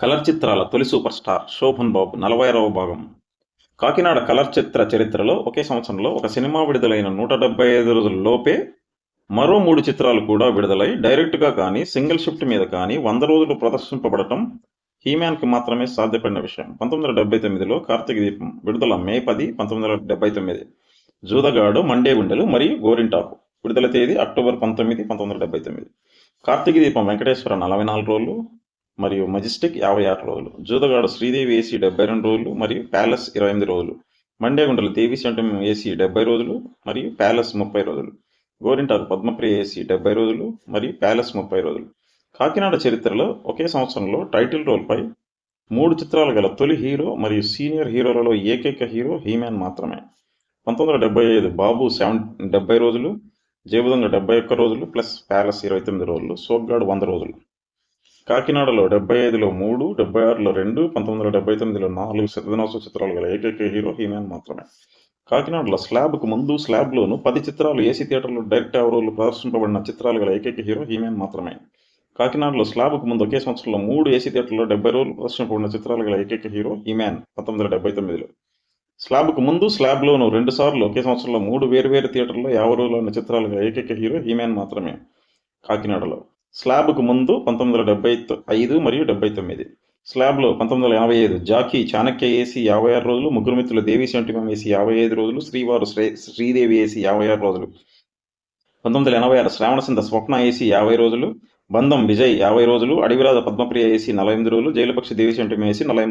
Colour చిత్రాల తొలి super star Shobhan బాబు నలభై ఆరవ భాగం. కాకినాడ కలర్ చిత్ర చరిత్రలో ఒకే సంవత్సరంలో ఒక సినిమా విడుదలైన నూట డెబ్బై ఐదు రోజుల లోపే మరో మూడు చిత్రాలు కూడా విడుదలై డైరెక్ట్గా కానీ సింగిల్ షిఫ్ట్ మీద కానీ వంద రోజులు ప్రదర్శింపబడటం హీమ్యాన్కి మాత్రమే సాధ్యపడిన విషయం. పంతొమ్మిది వందల డెబ్బై తొమ్మిదిలో కార్తీక దీపం విడుదల మే పది పంతొమ్మిది వందల డెబ్బై తొమ్మిది. జూదగాడు మండే గుండెలు మరియు గోరింటాకు విడుదల తేదీ అక్టోబర్ పంతొమ్మిది పంతొమ్మిది వందల డెబ్బై తొమ్మిది. కార్తీక దీపం వెంకటేశ్వర నలభై నాలుగు రోజులు మరియు మజిస్టిక్ యాభై ఆరు రోజులు. జూదగాడ శ్రీదేవి ఏసీ డెబ్బై రెండు రోజులు మరియు ప్యాలెస్ ఇరవై ఎనిమిది రోజులు. మండేగుండలు దేవి సెంటం ఏసీ డెబ్బై రోజులు మరియు ప్యాలెస్ ముప్పై రోజులు. గోరింటాకు పద్మప్రియ ఏసీ డెబ్బై రోజులు మరియు ప్యాలెస్ ముప్పై రోజులు. కాకినాడ చరిత్రలో ఒకే సంవత్సరంలో టైటిల్ రోల్పై మూడు చిత్రాలు గల తొలి హీరో మరియు సీనియర్ హీరోలలో ఏకైక హీరో హీమ్యాన్ మాత్రమే. పంతొమ్మిది వందల డెబ్బై ఐదు బాబు సెవెన్ డెబ్బై రోజులు జేబుదంగ డెబ్బై ఒక్క రోజులు ప్లస్ ప్యాలెస్ ఇరవై తొమ్మిది రోజులు సోగ్గాడు వంద రోజులు. కాకినాడలో డెబ్బై ఐదులో మూడు డెబ్బై ఆరులో రెండు పంతొమ్మిది వందల డెబ్బై తొమ్మిదిలో నాలుగు శతదినోత్సవ చిత్రాలు గల ఏకైక హీరో హీమాన్ మాత్రమే. కాకినాడలో స్లాబ్కు ముందు స్లాబ్లోను పది చిత్రాలు ఏసీ థియేటర్లో డైరెక్ట్ అవరోలు ప్రదర్శింపబడిన చిత్రాలు గల ఏకైక హీరో హీమాన్ మాత్రమే. కాకినాడలో స్లాబ్కు ముందు ఒకే సంవత్సరంలో మూడు ఏసీ థియేటర్లో డెబ్బై రోజులు ప్రదర్శింపబడిన చిత్రాలు గల ఏకైక హీరో హీమాన్ పంతొమ్మిది వందల డెబ్బై తొమ్మిదిలో స్లాబ్కు ముందు స్లాబ్లోను రెండు సార్లు ఒకే సంవత్సరంలో మూడు వేరు థియేటర్లో యాభై రోజులు ఉన్న చిత్రాలు గల ఏకైక హీరో హీమాన్ మాత్రమే కాకినాడలో. స్లాబ్కు ముందు పంతొమ్మిది వందల డెబ్బై ఐదు మరియు డెబ్బై తొమ్మిది. స్లాబ్లో పంతొమ్మిది వందల ఎనభై ఐదు జాకీ చాణక్య ఏసీ యాభై ఆరు రోజులు ముగ్గురు మిత్రులు దేవి శంటిమం ఏసీ యాభై ఐదు రోజులు శ్రీవారు శ్రీ శ్రీదేవి ఏసీ యాభై ఆరు రోజులు. పంతొమ్మిది వందల ఎనభై ఆరు శ్రావణసింధ స్వప్న ఏసీ యాభై రోజులు బంధం విజయ్ యాభై రోజులు అడవిరాజ పద్మప్రియ ఏసీ నలభై ఎనిమిది రోజులు జైలుపక్షి దేవి శంటిమం ఏసీ నలభై